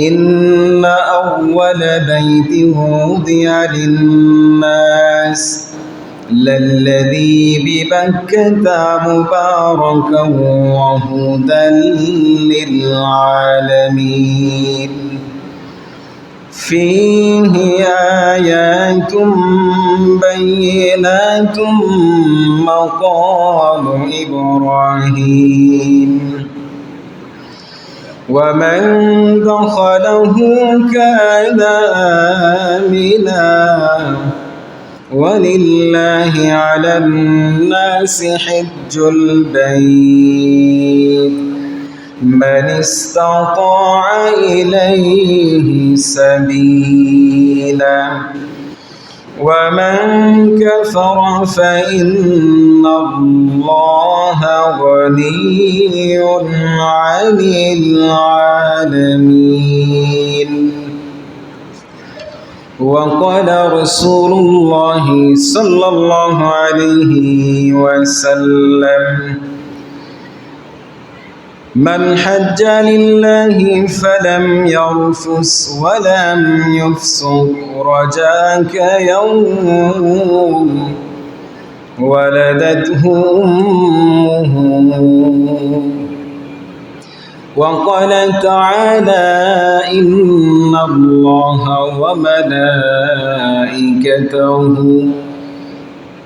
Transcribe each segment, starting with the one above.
إن أول بيت وضع للناس للذي ببكة مباركا وهدى للعالمين. فيه آيات بينات مقام إبراهيم. ومن دخله كان آمنا ولله على الناس حج البيت من استطاع إليه سبيلا ومن كفر فإن الله غني عن العالمين. وقال رسول الله صلى الله عليه وسلم من حج لله فلم يرفس ولم يفسق رجاك يوم ولدته أمه. وقال تعالى إن الله وملائكته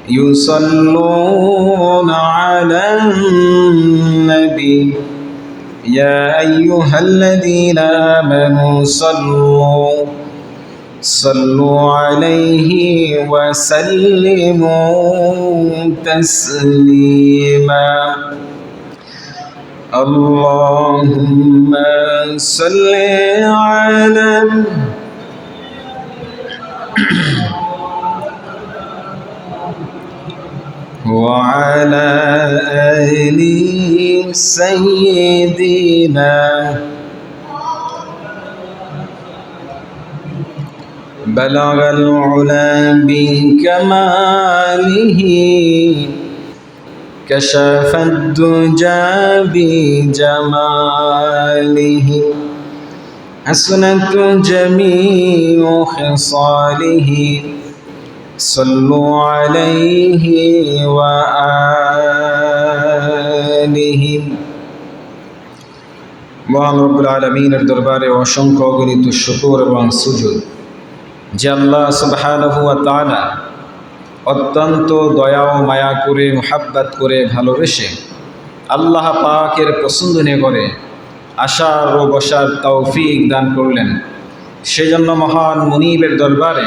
يصلون على النبي. يا أيها الذين آمنوا صلوا صلوا عليه وسلموا تسليما. اللهم صل على وعلى آل سيدنا بلغ العلا بكماله كشف الدجى بجماله. حسنت جميع خصاله صلوا عليه وآله. মহান রব্বুল আলমিনের দরবারে অসংখ্য অগণিত শুকুর এবং সুযোগ যে আল্লাহ সুবহানাহু ওয়া তাআলা অত্যন্ত দয়া ও মায়া করে, মোহাব্বাত করে, ভালোবেসে আল্লাহ পাকের পছন্দনীয় করে আশার ও বসার তৌফিক দান করলেন। সেজন্য মহান মুনিবের দরবারে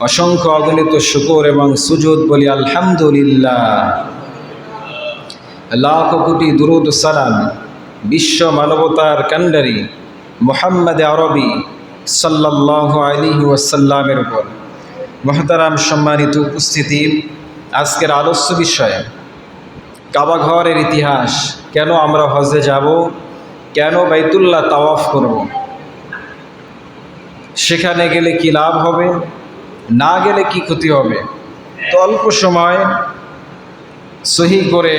অসংখ্য অগণিত শুকর এবং সুজুদ বলি আলহামদুলিল্লাহ। লাখ কোটি দুরুদ সালাম, বিশ্ব মানবতার কান্ডারি মোহাম্মদ আরবি সাল্লাহ আলী ওয়াসাল্লামের উপর। মহতারাম সম্মানিত উপস্থিতি, আজকের আদর্শ বিষয়ে কাবাঘরের ইতিহাস, কেন আমরা হজে যাব, কেন বাইতুল্লাহ তাওয়াফ করব? সেখানে গেলে কি লাভ হবে? না গেলে কি ক্ষতি হবে? তো অল্প সময় সহি করে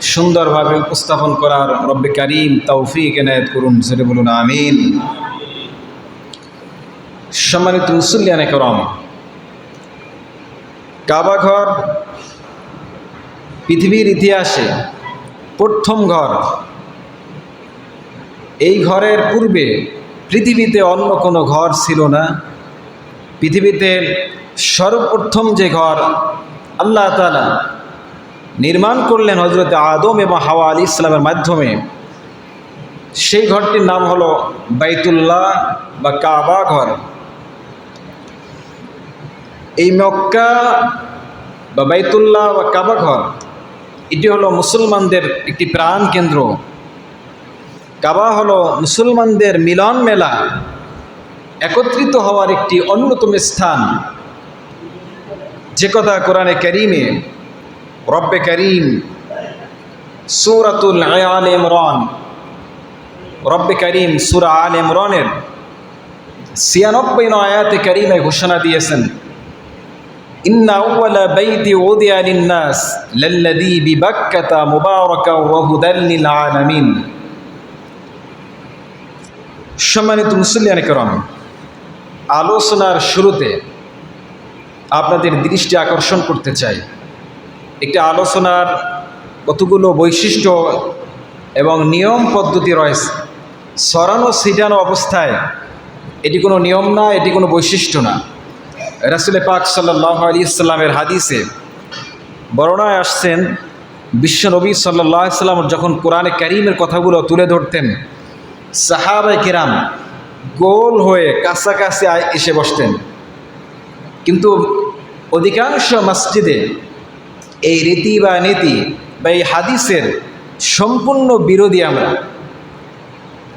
সুন্দরভাবে উপস্থাপন করার রব্বে কারিম তৌফিক এনায়ত করুন সেটা বলুন, আমিন। সম্মানিত মুসল্লিয়ানে করম কাবা ঘর পৃথিবীর ইতিহাসে প্রথম ঘর। এই ঘরের পূর্বে পৃথিবীতে অন্য কোনো ঘর ছিল না। পৃথিবীতে সর্বপ্রথম যে ঘর আল্লাহ তালা নির্মাণ করলেন হজরত আদম এবং হাওয়া আলী ইসলামের মাধ্যমে। সেই ঘরটির নাম হলো বাইতুল্লাহ বা কাবা ঘর। এই মক্কা বা বাইতুল্লাহ বা কাবা ঘর, এটি হলো মুসলমানদের একটি প্রাণ কেন্দ্র। কাবা হলো মুসলমানদের মিলন মেলা, একত্রিত হওয়ার একটি অন্যতম স্থান। যে কথা কোরআনে করিমে রব্বে করিম সুরাতুল আল ইমরান। রব্বে করিম সুরা আল ইমরানের ছিয়ানব্বই আয়াতে করিমে ঘোষণা দিয়েছেন আউওয়ালা বাইতি উদিয়া লিন-নাস লাল্লাযী বিবাক্কাতা মুবারাকাও ওয়া হুদাল লিল সম্মানিত মুসলিয়ান করম, আলোচনার শুরুতে আপনাদের দৃষ্টি আকর্ষণ করতে চাই। একটি আলোচনার কতগুলো বৈশিষ্ট্য এবং নিয়ম পদ্ধতি রয়েছে। সরানো ছিটানো অবস্থায় এটি কোনো নিয়ম না, এটি কোনো বৈশিষ্ট্য না। রাসুলে পাক সাল্লাহ আলী ইসলামের হাদিসে বর্ণায় আসছেন, বিশ্ব নবী সাল্লাহ সাল্লাম যখন কোরআনে করিমের কথাগুলো তুলে ধরতেন সাহাবাই কিরাম গোল হয়ে কাছাকাছি এসে বসতেন। কিন্তু অধিকাংশ মসজিদে এই রীতি বা নীতি বা এই হাদিসের সম্পূর্ণ বিরোধী আমরা।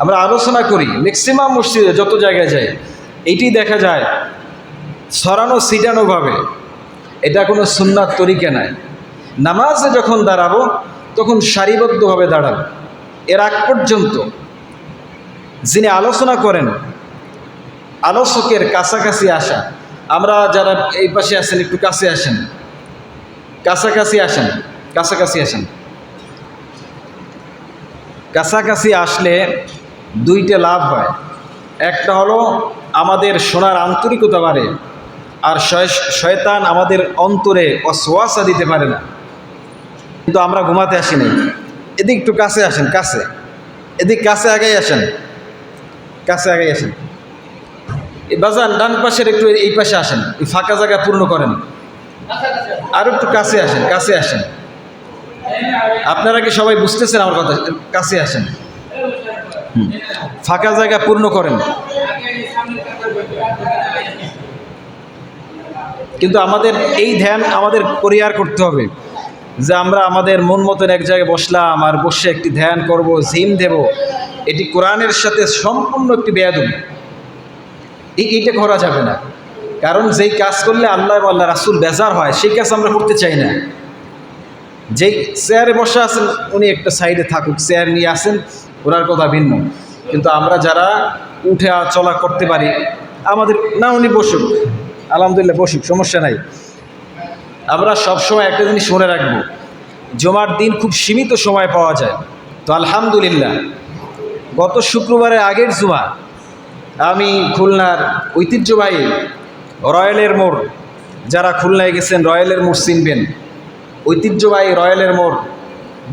আমরা আলোচনা করি ম্যাক্সিমাম মসজিদে যত জায়গায় যাই, এটি দেখা যায় ছড়ানো ছিটানোভাবে এটা কোনো সুন্নাত তরিকে নাই। নামাজে যখন দাঁড়াবো, তখন সারিবদ্ধভাবে দাঁড়াবো। এর আগ পর্যন্ত যিনি আলোচনা করেন, আলোচকের কাছাকাছি আসা, আমরা যারা এই পাশে আসেন একটু কাছে আসেন কাছাকাছি আসেন কাছাকাছি আসেন। কাছাকাছি আসলে দুইটা লাভ হয়। একটা হলো আমাদের শোনার আন্তরিকতা বাড়ে, আর শয়তান আমাদের অন্তরে অসোয়াশা দিতে পারে না। কিন্তু আমরা ঘুমাতে আসি নাই। এদিক একটু কাছে আসেন, কাছে। এদিক কাছে আগেই আসেন, কাছে আগেই আসেন। বাজান ডান পাশের একটু এই পাশে আসেন, এই ফাঁকা জায়গা পূর্ণ করেন। আর একটু কাছে আসেন কাছে আসেন। আপনারা কি সবাই বুঝতেছেন আমার কথা? কাছে আসেন। ফাঁকা জায়গা পূর্ণ করেন। কিন্তু আমাদের এই ধ্যান আমাদের পরিহার করতে হবে। যে আমরা আমাদের মন মতন এক জায়গায় বসলাম আর বসে একটি ধ্যান করব, জিম দেব। এটি কোরআনের সাথে সম্পূর্ণ একটি বেয়াদুম এইটা করা যাবে না। কারণ যেই কাজ করলে আল্লাহ আল্লাহ রাসুল বেজার হয়, সেই কাজ আমরা করতে চাই না। যেই চেয়ারে বসে আছেন, উনি একটা সাইডে থাকুক চেয়ার নিয়ে আসেন, ওনার কথা ভিন্ন। কিন্তু আমরা যারা উঠে চলা করতে পারি, আমাদের না উনি বসুক, আলহামদুলিল্লাহ বসুক, সমস্যা নাই। আমরা সবসময় একটা জিনিস মনে রাখব, জমার দিন খুব সীমিত সময় পাওয়া যায়। তো আলহামদুলিল্লাহ, গত শুক্রবারের আগের জুমা, আমি খুলনার ঐতিহ্যবাহী রয়্যালের মোড়, যারা খুলনায় গেছেন রয়্যালের মোড় চিনবেন। ঐতিহ্যবাহী রয়্যালের মোড়,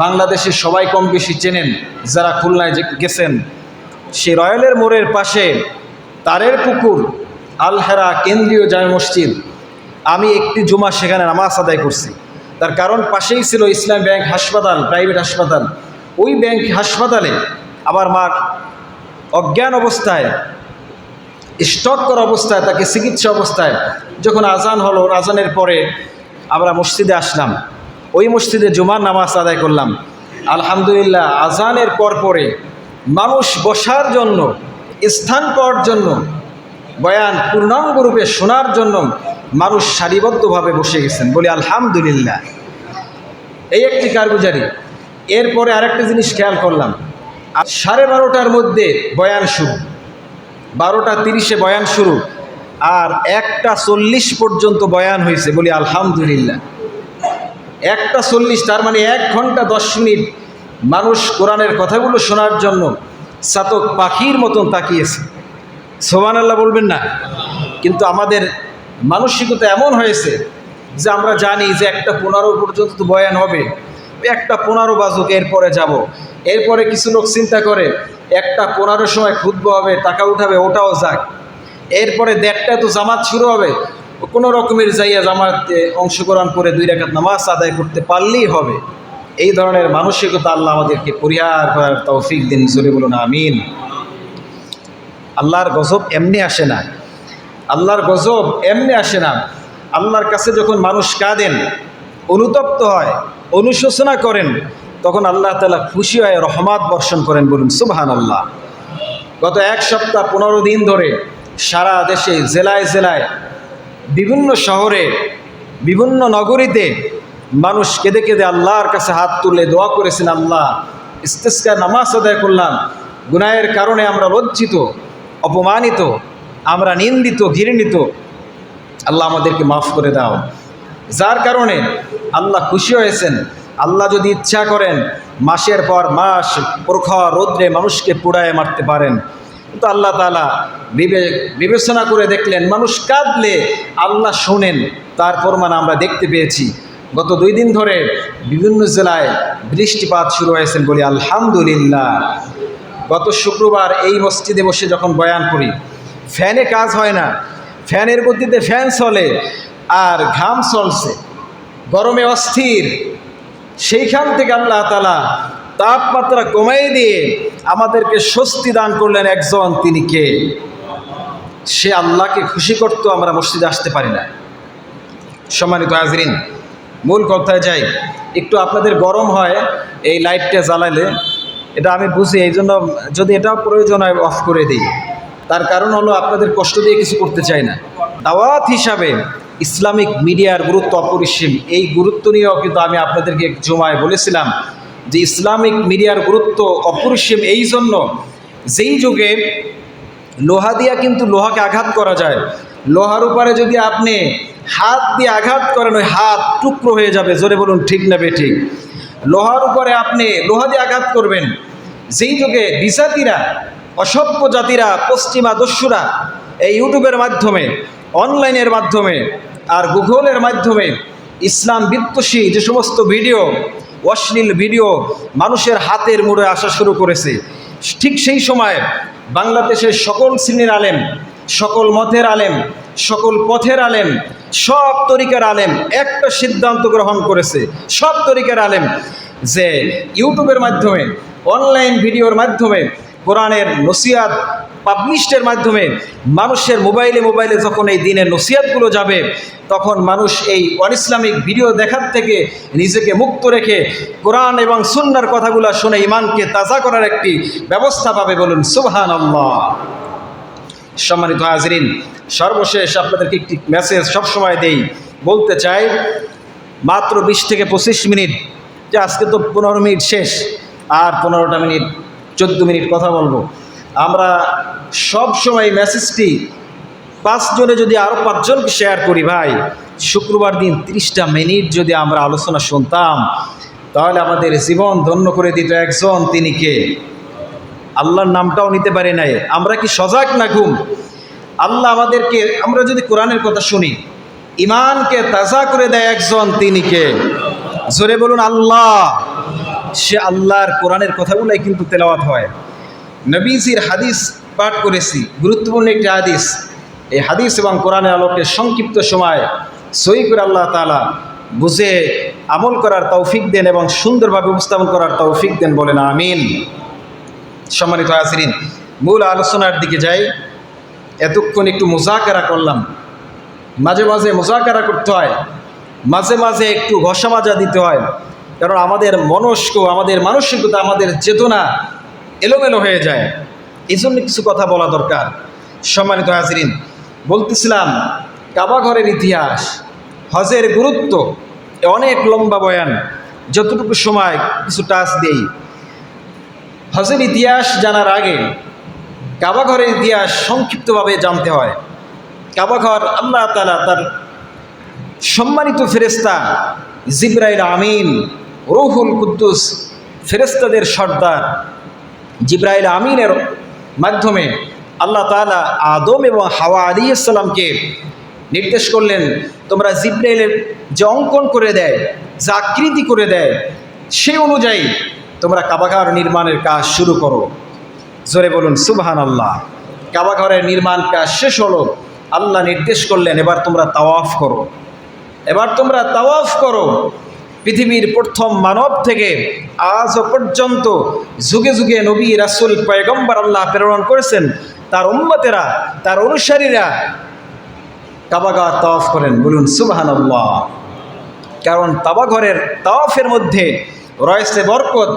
বাংলাদেশের সবাই কম বেশি চেনেন যারা খুলনায় গেছেন। সেই রয়্যালের মোড়ের পাশে তারের পুকুর, আলহেরা কেন্দ্রীয় জামে মসজিদ। আমি একটি জুমা সেখানে নামাজ আদায় করছি। তার কারণ পাশেই ছিল ইসলাম ব্যাংক হাসপাতাল, প্রাইভেট হাসপাতাল। ওই ব্যাংক হাসপাতালে আমার মা অজ্ঞান অবস্থায় স্টক করা অবস্থায়, তাকে চিকিৎসা অবস্থায় যখন আজান হলো আজানের পরে আমরা মসজিদে আসলাম। ওই মসজিদে জুমার নামাজ আদায় করলাম। আলহামদুলিল্লাহ আজানের পর পরে মানুষ বসার জন্য, স্থান পাওয়ার জন্য, বয়ান পূর্ণাঙ্গ রূপে শোনার জন্য মানুষ সারিবদ্ধভাবে বসে গেছেন। বলি, আলহামদুলিল্লাহ। এই একটি কারগুজারি। এরপরে আরেকটা জিনিস খেয়াল করলাম। সাড়ে বারোটার মধ্যে বয়ান শুরু। বারোটা তিরিশে বয়ান শুরু। আর একটা চল্লিশ পর্যন্ত বয়ান হয়েছে, বলি আলহামদুলিল্লাহ। একটা চল্লিশ, তার মানে এক ঘণ্টা দশ মিনিট মানুষ কোরআনের কথাগুলো শোনার জন্য সাতক পাখির মতন তাকিয়েছে। সোমান আল্লাহ বলবেন না, কিন্তু আমাদের মানসিকতা এমন হয়েছে যে আমরা জানি যে একটা পনেরো পর্যন্ত বয়ান হবে। একটা পনেরো বাজুক, এরপরে যাব। এরপরে কিছু লোক চিন্তা করে, একটা পনেরো সময় খুদ্ হবে, টাকা উঠাবে, ওটাও যাক। এরপরে দেড়টায় তো জামাত শুরু হবে। কোনো রকমের যাইয়া জামাতে অংশগ্রহণ করে দুই রেখাত নামাজ আদায় করতে পারলেই হবে। এই ধরনের মানসিকতা আল্লাহ আমাদেরকে পরিহার করার তৌফিক দিন। জোরে বলুন, আমিন। আল্লাহর গজব এমনি আসে না। আল্লাহর গজব এমনি আসে না। আল্লাহর কাছে যখন মানুষ কাঁদেন অনুতপ্ত হয়, অনুশোচনা করেন, তখন আল্লাহ তালা খুশি হয় রহমাত বর্ষণ করেন বলুন সুবহান আল্লাহ গত এক সপ্তাহ পনেরো দিন ধরে সারা দেশে জেলায় জেলায় বিভিন্ন শহরে, বিভিন্ন নগরীতে মানুষ কেঁদে কেঁদে আল্লাহর কাছে হাত তুলে দোয়া করেছেন, আল্লাহ ইস্তেস্কার নামাজ আদায় করলাম গুনায়ের কারণে আমরা লজ্জিত, অপমানিত, আমরা নিন্দিত, ঘৃণিত, আল্লাহ আমাদেরকে মাফ করে দাও। যার কারণে আল্লাহ খুশি হয়েছেন। আল্লাহ যদি ইচ্ছা করেন, মাসের পর মাস প্রখর রৌদ্রে মানুষকে পুড়ায় মারতে পারেন। কিন্তু আল্লাহ তালা বিবে, বিবেচনা করে দেখলেন, মানুষ কাঁদলে আল্লাহ শোনেন। তার প্রমাণ আমরা দেখতে পেয়েছি। গত দুই দিন ধরে বিভিন্ন জেলায় বৃষ্টিপাত শুরু হয়েছেন বলি আলহামদুলিল্লাহ। গত শুক্রবার এই মসজিদে বসে যখন বয়ান করি, ফ্যানে কাজ হয় না। ফ্যানের গতিতে ফ্যান চলে। আর ঘাম চলছে। গরমে অস্থির। সেইখান থেকে আল্লাহ তালা তাপমাত্রা কমাই দিয়ে আমাদেরকে স্বস্তি দান করলেন একজন, তিনি কে? সে আল্লাহকে খুশি করতো আমরা মসজিদে আসতে পারি না। সম্মানিত হাজরিন, মূল কথায় যাই, একটু আপনাদের গরম হয়, এই লাইটটা জ্বালালে, এটা আমি বুঝি, এই জন্য যদি এটাও প্রয়োজন হয় অফ করে দিই। তার কারণ হলো আপনাদের কষ্ট দিয়ে কিছু করতে চাই না। দাওয়াত হিসাবে ইসলামিক মিডিয়ার গুরুত্ব অপরিসীম। এই গুরুত্ব নিয়েও কিন্তু আমি আপনাদেরকে এক জমায় বলেছিলাম যে ইসলামিক মিডিয়ার গুরুত্ব অপরিসীম। এই জন্য যেই যুগে লোহা দিয়া কিন্তু লোহাকে আঘাত করা যায়, লোহার উপরে যদি আপনি হাত দিয়ে আঘাত করেন, ওই হাত টুকরো হয়ে যাবে। জোরে বলুন, ঠিক না বে ঠিক লোহার উপরে আপনি লোহা দিয়ে আঘাত করবেন। যেই যুগে বিজাতিরা, অসভ্য জাতিরা, পশ্চিমা দস্যুরা এই ইউটিউবের মাধ্যমে অনলাইনের মাধ্যমে আর গুগলের মাধ্যমে ইসলাম বিত্তসী যে সমস্ত ভিডিও, অশ্লীল ভিডিও মানুষের হাতের মুড়ে আসা শুরু করেছে। ঠিক সেই সময় বাংলাদেশের সকল শ্রেণির আলেম, সকল মতের আলেম, সকল পথের আলেম, সব তরিকার আলেম একটা সিদ্ধান্ত গ্রহণ করেছে। সব তরিকার আলেম যে ইউটিউবের মাধ্যমে অনলাইন ভিডিওর মাধ্যমে কোরআনের নসিয়াত পাবলিশের মাধ্যমে মানুষের মোবাইলে মোবাইলে যখন এই দিনের নসিয়াতগুলো যাবে, তখন মানুষ এই অনইসলামিক ভিডিও দেখার থেকে নিজেকে মুক্ত রেখে কোরআন এবং সুন্নার কথাগুলো শুনে ইমানকে তাজা করার একটি ব্যবস্থা পাবে বলুন সুবহান সম্মানিত হাজরিন, সর্বশেষ আপনাদেরকে একটি মেসেজ সবসময় দেই, বলতে চাই, মাত্র বিশ থেকে পঁচিশ মিনিট, যে আজকে তো পনেরো মিনিট শেষ, আর পনেরোটা মিনিট, চোদ্দ মিনিট কথা বলব। আমরা সব সময় মেসেজটি পাঁচজনে যদি আরও পাঁচজনকে শেয়ার করি ভাই, শুক্রবার দিন তিরিশটা মিনিট যদি আমরা আলোচনা শুনতাম, তাহলে আমাদের জীবন ধন্য করে দিত একজন, তিনি কে? আল্লাহর নামটাও নিতে পারি নাই। আমরা কি সজাগ না ঘুম? আল্লাহ আমাদেরকে, আমরা যদি কোরআনের কথা শুনি ইমানকে তাজা করে দেয় একজন, তিনি কে? জোরে বলুন, আল্লাহ। সে আল্লাহর কোরআনের কথাগুলাই কিন্তু তেলাওয়াত হয়। নবীজির হাদিস পাঠ করেছি, গুরুত্বপূর্ণ একটি হাদিস। এই হাদিস এবং কোরআনের আলোকে সংক্ষিপ্ত সময় সই করে আল্লাহ তালা বুঝে আমল করার তৌফিক দেন এবং সুন্দরভাবে উপস্থাপন করার তৌফিক দেন বলেন, আমিন। সম্মানিত আসরিন মূল আলোচনার দিকে যাই। এতক্ষণ একটু মোজাকারা করলাম। মাঝে মাঝে মোজাকারা করতে হয়, মাঝে মাঝে একটু ঘষা মাজা দিতে হয়, কারণ আমাদের মনস্ক, আমাদের মানসিকতা, আমাদের চেতনা এলোমেলো হয়ে যায়। এই জন্য কিছু কথা বলা দরকার। সম্মানিত হাজরিন, বলতেছিলাম, কাবা ঘরের ইতিহাস, হজের গুরুত্ব অনেক লম্বা বয়ান, যতটুকু সময় কিছু টাচ দেই। হজের ইতিহাস জানার আগে কাবা ঘরের ইতিহাস সংক্ষিপ্তভাবে জানতে হয়। কাবাঘর আল্লাহ তালা তার সম্মানিত ফেরেস্তা জিব্রাইল আমিন, রৌহুল কুদ্দুস ফেরেস্তাদের সর্দার। জিব্রাইল আমিনের মাধ্যমে আল্লাহ তালা আদম এবং হাওয়া আলী ইসলামকে নির্দেশ করলেন, তোমরা জিব্রাইলের যে অঙ্কন করে দেয়, যা আকৃতি করে দেয় সেই অনুযায়ী তোমরা কাবাঘর নির্মাণের কাজ শুরু করো। জোরে বলুন সুবহান আল্লাহ কাবাঘরের নির্মাণ কাজ শেষ হলো, আল্লাহ নির্দেশ করলেন, এবার তোমরা তাওয়াফ করো। এবার তোমরা তাওয়াফ করো পৃথিবীর প্রথম মানব থেকে আজও পর্যন্ত যুগে যুগে নবী, রাসুল, পয়গম্বর আল্লাহ প্রেরণ করেছেন। তার উম্মতেরা, তার অনুসারীরা কাবাগার তাওয়াফ করেন। বলুন সুবাহান কারণ তাবাঘরের তাওয়াফের মধ্যে রয়েছে বরকত,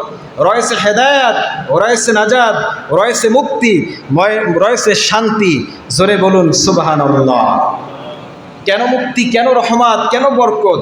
রয়েছে হেদায়াত, রয়েছে নাজাদ রয়েছে মুক্তি রয়েছে শান্তি। জোরে বলুন সুবাহান কেন মুক্তি, কেন রহমাত, কেন বরকত?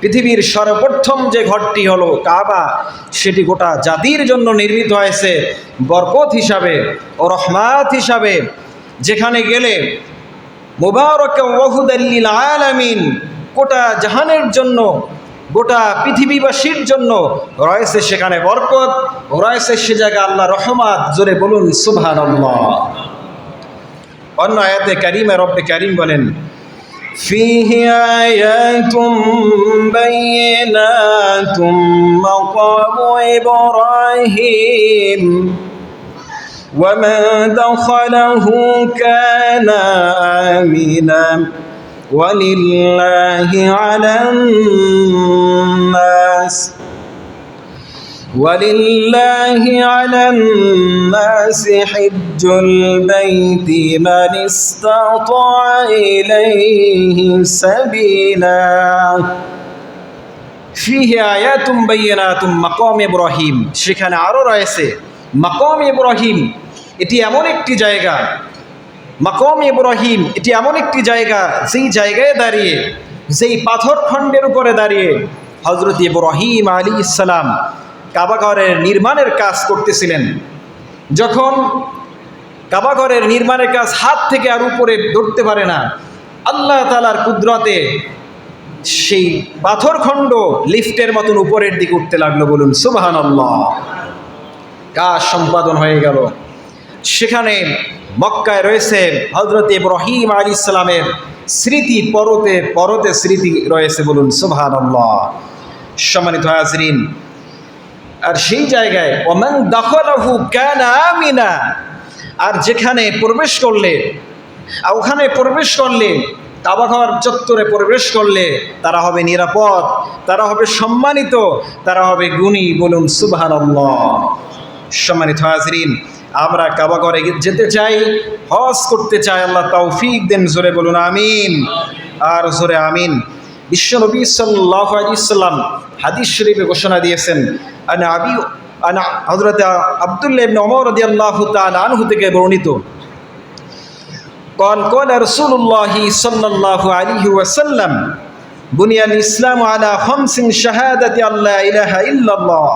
পৃথিবীর সর্বপ্রথম যে ঘরটি হলো কাবা, সেটি গোটা জাতির জন্য নির্মিত হয়েছে বরকত হিসাবে ও রহমাত হিসাবে। যেখানে গেলে মুবারক আলামিন গোটা জাহানের জন্য, গোটা পৃথিবীবাসীর জন্য রয়েছে সেখানে বরকত রয়েছে সে জায়গা আল্লাহ রহমাত জোরে বলুন সুবহান অন্য আয়াতে কারিমে রব্বে কারিম বলেন فيه آيات بينات مقام إبراهيم. ومن دخله كان آمنا. ولله على الناس. ولله على الناس حج البيت من استطاع إليه سبيلا ফিহে আয়াতুম বাইয়ানাতুম মাকাম ইব্রাহিম সেখানে আরও রয়েছে মাকাম ইব্রাহিম এটি এমন একটি জায়গা মাকাম ইব্রাহিম এটি এমন একটি জায়গা যেই জায়গায় দাঁড়িয়ে যেই পাথর খণ্ডের উপরে দাঁড়িয়ে হজরত ইব্রাহিম আলী ইসলাম কাবাঘরের নির্মাণের কাজ করতেছিলেন। যখন কাবাঘরের নির্মাণের কাজ হাত থেকে আর উপরে ধরতে পারে না, আল্লাহ তালার কুদরতে সেই পাথরখণ্ড লিফটের মতন উপরের দিকে উঠতে লাগল বলুন সুবাহান কাজ সম্পাদন হয়ে গেল। সেখানে মক্কায় রয়েছে হজরত ইব্রাহিম আলী ইসলামের স্মৃতি, পরতে পরতে স্মৃতি রয়েছে বলুন সুবাহান সম্মানিত হাজরিন আর সেই জায়গায় আমিনা আর যেখানে প্রবেশ করলে, আর ওখানে প্রবেশ করলে কাবাঘর চত্বরে প্রবেশ করলে তারা হবে নিরাপদ, তারা হবে সম্মানিত, তারা হবে গুণী বলুন সুবহান সম্মানিত হাজরিন, আমরা কাবাঘরে যেতে চাই, হজ করতে চাই, আল্লাহ তৌফিক দেন, জোরে বলুন আমিন। আর জোরে আমিন। বিশ্বনবী সাল্লাহ আলিয়াল্লাম হাদিস শরীফে ঘোষণা দিয়েছেন আনা আবি আনা হজরত আবদুল্লাহ ইবনে ওমর রাদিয়াল্লাহু তাআলা আনহু থেকে বর্ণিত قال قال رسول الله صلى الله عليه وسلم بني الإسلام على خمس شهادة أن لا إله إلا الله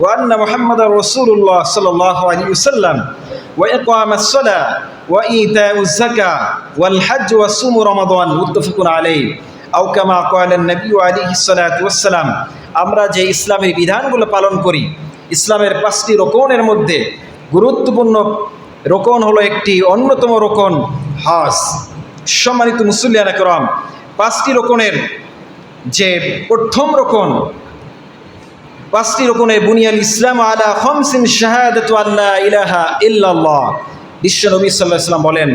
وأن محمد رسول الله صلى الله عليه وسلم وإقام الصلاة وإيتاء الزكاة والحج وصوم رمضان متفق عليه আউকামা কয়ালেন নবী আলী হিসালাম আমরা যে ইসলামের বিধানগুলো পালন করি, ইসলামের পাঁচটি রোকনের মধ্যে গুরুত্বপূর্ণ রোকন হলো একটি অন্যতম রোকন হাস। সম্মানিত মুসুল্লিয়ান একরম পাঁচটি রোকনের যে প্রথম রোকন, পাঁচটি রোকনের বুনিয়াল ইসলাম আলা হমসিন শাহাদত আল্লাহ ইলাহা ইল্লাল্লাহ। বিশ্ব নবী সাল্লাহ ইসলাম বলেন,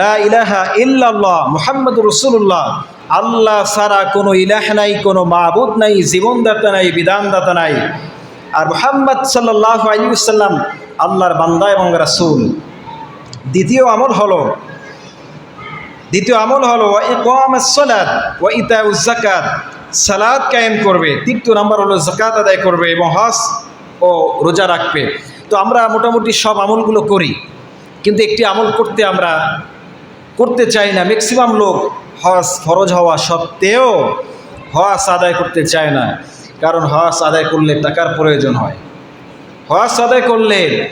লা ইলাহা ইল্লাল্লাহ মোহাম্মদ রসুল্লাহ আল্লাহ সারা কোনো ইলাহ নাই, কোনো মাবুদ নাই, জীবনদাতা নাই, বিধানদাতা নাই। আর মুহাম্মদ সাল্লাহ আলিউসাল্লাম আল্লাহর বান্দা এবং রাসূল। দ্বিতীয় আমল হলো, দ্বিতীয় আমল হলো সালাদ ও ইতা সালাদ কায়েম করবে। তৃতীয় নাম্বার হলো জাকাত আদায় করবে এবং হজ ও রোজা রাখবে। তো আমরা মোটামুটি সব আমলগুলো করি। কিন্তু একটি আমল করতে আমরা, করতে চাই না। ম্যাক্সিমাম লোক হজ ফরজ হওয়া সত্ত্বেও হজ আদায় করতে চায় না। কারণ হজ আদায় করলে টাকার প্রয়োজন হয়। হজ আদায় করলে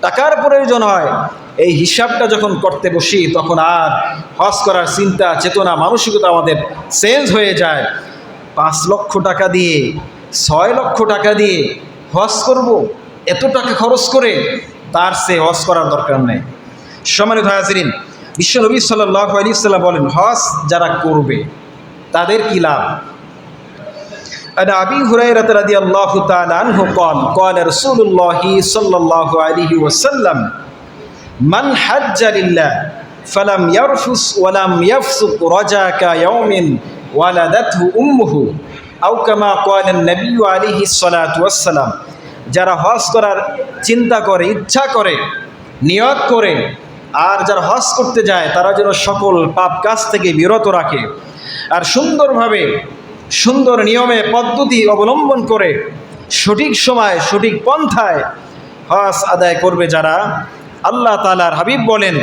টাকার প্রয়োজন হয়। এই হিসাবটা যখন করতে বসি, তখন আর হজ করার চিন্তা, চেতনা, মানসিকতা আমাদের চেঞ্জ হয়ে যায়। পাঁচ লক্ষ টাকা দিয়ে, ছয় লক্ষ টাকা দিয়ে হজ করব, এত টাকা খরচ করে, তার সে হজ করার দরকার নেই। সমানিত হাজরিন বিশ্বনবী সাল্লাহ আলী সাল্লাম বলেন হজ যারা করবে তাদের কি লাভ عن أبي هريرة رضي الله تعالى عنه قال قال رسول الله صلى الله عليه وسلم من حج لله فلم يرفث ولم يفسق رجا كيوم ولدته أمه أو كما قال النبي عليه الصلاة والسلام যারা হজ করার চিন্তা করে ইচ্ছা করে নিয়ত করে আর যারা হজ করতে যায়, তারা যেন সকল পাপ কাজ থেকে বিরত রাখে। আর সুন্দরভাবে, সুন্দর নিয়মে, পদ্ধতি অবলম্বন করে, সঠিক সময়, সঠিক পন্থায় হজ আদায় করবে যারা, আল্লাহ তালার হাবিব বলেন,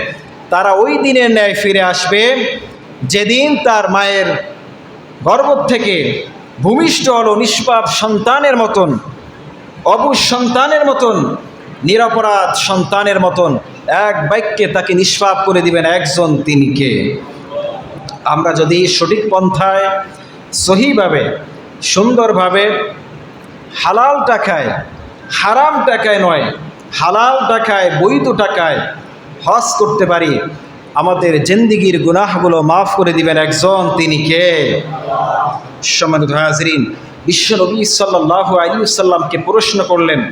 তারা ওই দিনের ন্যায় ফিরে আসবে যেদিন তার মায়ের গর্ভ থেকে ভূমিষ্ঠ হলো নিষ্পাপ সন্তানের মতন, অবুজ সন্তানের মতন নিরপরাধ সন্তানের মতন এক বাক্যে তাকে নিষ্পাপ করে দিবেন একজন তিনি কে? আমরা যদি সঠিক পন্থায়, সহিভাবে, সুন্দরভাবে হালাল টাকায়, হারাম টাকায় নয়, হালাল টাকায়, বৈধ টাকায় হজ করতে পারি, আমাদের জেন্দিগির গুনাহগুলো মাফ করে দিবেন একজন তিনি কে? হাজরিন, বিশ্বনবী সাল্লাহ আলী সাল্লামকে প্রশ্ন করলেন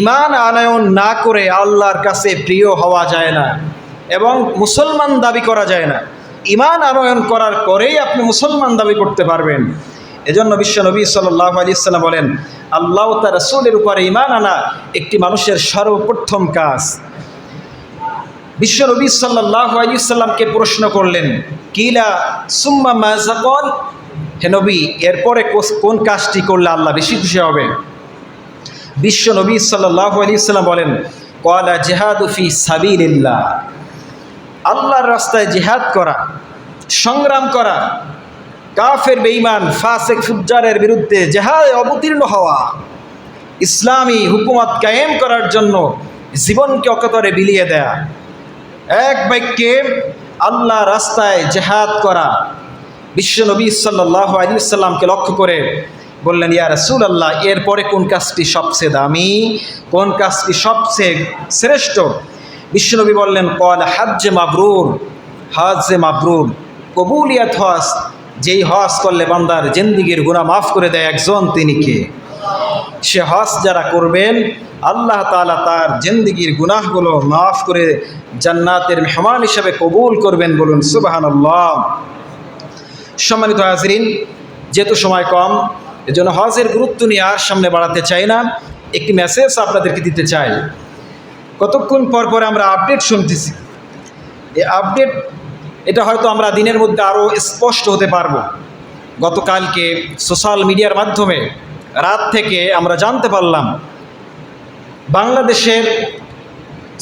ইমান আনায়ন না করে আল্লাহর কাছে প্রিয় হওয়া যায় না এবং মুসলমান দাবি করা যায় না। ইমান আনয়ন করার পরেই আপনি মুসলমান দাবি করতে পারবেন। এজন্য বিশ্ব নবী সাল্লাহ আলী ইসলাম বলেন, আল্লাহ তার রসুলের উপরে ইমান আনা একটি মানুষের সর্বপ্রথম কাজ। বিশ্ব নবী সাল্লাহ আলী সাল্লামকে প্রশ্ন করলেন, কিলা সুম্মা মাজাকল হে নবী, এরপরে কোন কাজটি করলে আল্লাহ বেশি খুশি হবে? বিশ্ব নবী সাল্লাহ আলী সাল্লাম বলেন কলা জেহাদুফি সাবিল্লাহ আল্লাহর রাস্তায় জেহাদ করা, সংগ্রাম করা, কাফের, বেঈমান, ফাসেক, ফুজ্জারের বিরুদ্ধে জেহাদে অবতীর্ণ হওয়া, ইসলামী হুকুমত কায়েম করার জন্য জীবনকে অকতরে বিলিয়ে দেয়া, এক বাক্যে আল্লাহ রাস্তায় জেহাদ করা বিশ্বনবী সাল্লাহ আলী সাল্লামকে লক্ষ্য করে বললেন, ইয়া রসুল আল্লাহ এরপরে কোন কাজটি সবচেয়ে দামি? কোন কাজটি সবচেয়ে শ্রেষ্ঠ? বিশ্বনবী বললেন কল হাজ্জে মাবরুর হাজে মাবরুর। কবুলিয়াত হজ, যেই হজ করলে বান্দার জেন্দিগির গুণা মাফ করে দেয় একজন, তিনি কে? সে হজ যারা করবেন, আল্লাহ তালা তার জেন্দিগির গুনাহগুলো মাফ করে জান্নাতের মেহমান হিসাবে কবুল করবেন বলুন সুবাহান সম্মানিত হাজরিন, যেহেতু সময় কম এজন্য হজের গুরুত্ব নিয়ে আর সামনে বাড়াতে চাই না। একটি মেসেজ আপনাদেরকে দিতে চাই। কতক্ষণ পর পরে আমরা আপডেট শুনতেছি। এই আপডেট এটা হয়তো আমরা দিনের মধ্যে আরও স্পষ্ট হতে পারব। গতকালকে সোশ্যাল মিডিয়ার মাধ্যমে রাত থেকে আমরা জানতে পারলাম, বাংলাদেশের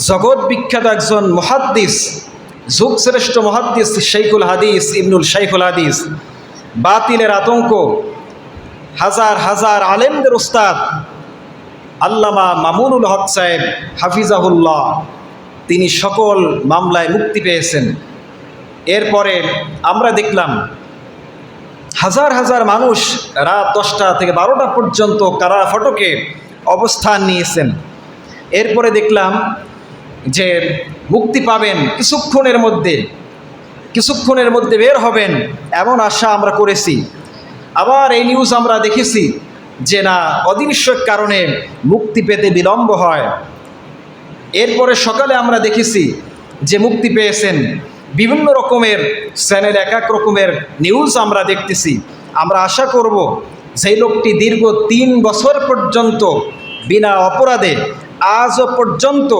জগৎ বিখ্যাত একজন মহাদ্দিস যুগশ্রেষ্ঠ মহাদ্দিস শেখুল হাদিস, ইবনুল শাইখুল হাদিস, বাতিলের আতঙ্ক হাজার হাজার আলেমদের উস্তাদ, আল্লামা মামুনুল হক সাহেব হাফিজাহুল্লাহ, তিনি সকল মামলায় মুক্তি পেয়েছেন। এরপরে আমরা দেখলাম, হাজার হাজার মানুষ রাত দশটা থেকে বারোটা পর্যন্ত কারা ফটকে অবস্থান নিয়েছেন। এরপরে দেখলাম যে মুক্তি পাবেন কিছুক্ষণের মধ্যে কিছুক্ষণের মধ্যে বের হবেন, এমন আশা আমরা করেছি। আবার এই নিউজ আমরা দেখেছি যে না অদৃশ্যের কারণে মুক্তি পেতে বিলম্ব হয়। এরপরে সকালে আমরা দেখেছি যে মুক্তি পেয়েছেন বিভিন্ন রকমের চ্যানেল এক এক রকমের নিউজ আমরা দেখতেছি। আমরা আশা করব সেই লোকটি দীর্ঘ তিন বছর পর্যন্ত বিনা অপরাধে আজও পর্যন্ত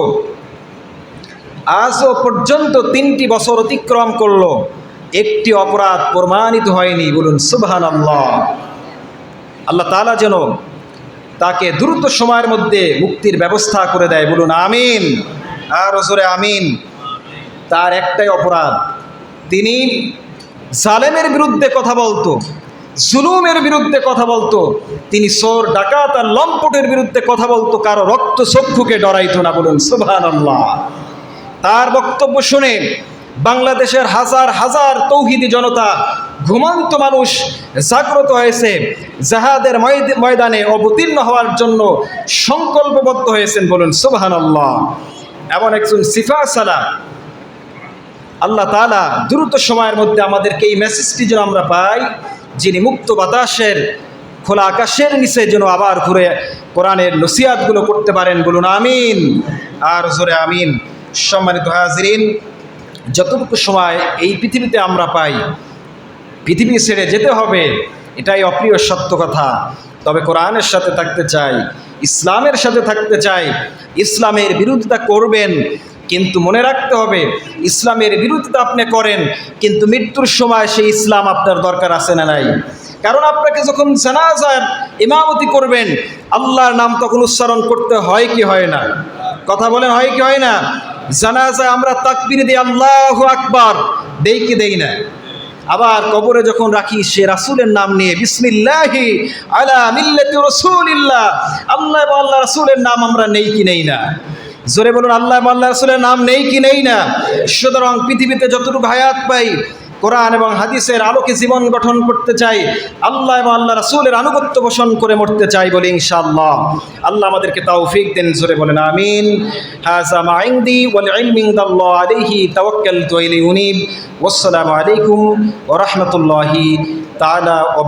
আজও পর্যন্ত তিনটি বছর অতিক্রম করল। একটি অপরাধ প্রমাণিত হয়নি, বলুন সুবহান আল্লাহ আল্লাহ তালা যেন তাকে দ্রুত সময়ের মধ্যে মুক্তির ব্যবস্থা করে দেয়, বলুন, আমিন। আর জোরে আমিন। তার একটাই অপরাধ, তিনি জালেমের বিরুদ্ধে কথা বলতো, জুলুমের বিরুদ্ধে কথা বলতো, তিনি সোর ডাকাত আর লম্পটের বিরুদ্ধে কথা বলতো, কারও রক্ত চক্ষুকে ডরাইতো না, বলুন সুবহান আল্লাহ তার বক্তব্য শুনে বাংলাদেশের হাজার হাজার তৌহিদি জনতা, ঘুমন্ত মানুষ জাগ্রত হয়েছে, জাহাদের ময়দ- ময়দানে অবতীর্ণ হওয়ার জন্য সংকল্পবদ্ধ হয়েছেন বলুন সুবহান আল্লাহ এমন একজন সিফা সালা আল্লাহ তালা দ্রুত সময়ের মধ্যে আমাদেরকে এই মেসেজটি যেন আমরা পাই, যিনি মুক্ত বাতাসের, খোলা আকাশের নিচে যেন আবার ঘুরে কোরআনের নসিয়াতগুলো করতে পারেন, বলুন, আমিন। আর জোরে আমিন। সম্মানিত হাজরিন যতটুকু সময় এই পৃথিবীতে আমরা পাই, পৃথিবী ছেড়ে যেতে হবে, এটাই অপ্রিয় সত্য কথা। তবে কোরআনের সাথে থাকতে চাই, ইসলামের সাথে থাকতে চাই, ইসলামের বিরোধিতা করবেন, কিন্তু মনে রাখতে হবে, ইসলামের বিরোধিতা আপনি করেন, কিন্তু মৃত্যুর সময় সেই ইসলাম আপনার দরকার আছে না নাই। কারণ আপনাকে যখন জানাজার ইমামতি করবেন, আল্লাহর নাম তখন উচ্চারণ করতে হয় কি হয় না? কথা বলেন হয় কি হয় না? জানাজা আমরা তাকবির দিই, আল্লাহ আকবার। দেই কি দেই না? আবার কবরে যখন রাখি সে রাসূলের নাম নিয়ে, বিসমিল্লাহি আলা মিল্লাতি রাসূলিল্লাহ। আল্লাহ এবং আল্লাহ রাসূলের নাম আমরা নেই কি নেই না? জোরে বলুন, আল্লাহ এবং আল্লাহ রাসূলের নাম নেই কি নেই না? সুতরাং পৃথিবীতে যতটুকু হায়াত পাই কোরআন এবং হাদিসের আলোকে জীবন গঠন করতে চাই। আল্লাহ এবং আল্লাহ রাসুলের আনুগত্য পোষণ করে মরতে চাই বলে ইনশাআল্লাহ। আল্লাহ আমাদেরকে তৌফিক দেন, জোরে বলেন, আমিন। হাযা মা ইনদি ওয়াল ইলমি ইনদাল্লাহ আলাইহি উনীব। ওয়াসসালামু আলাইকুম ওয়া রাহমাতুল্লাহি তাআলা ওয়া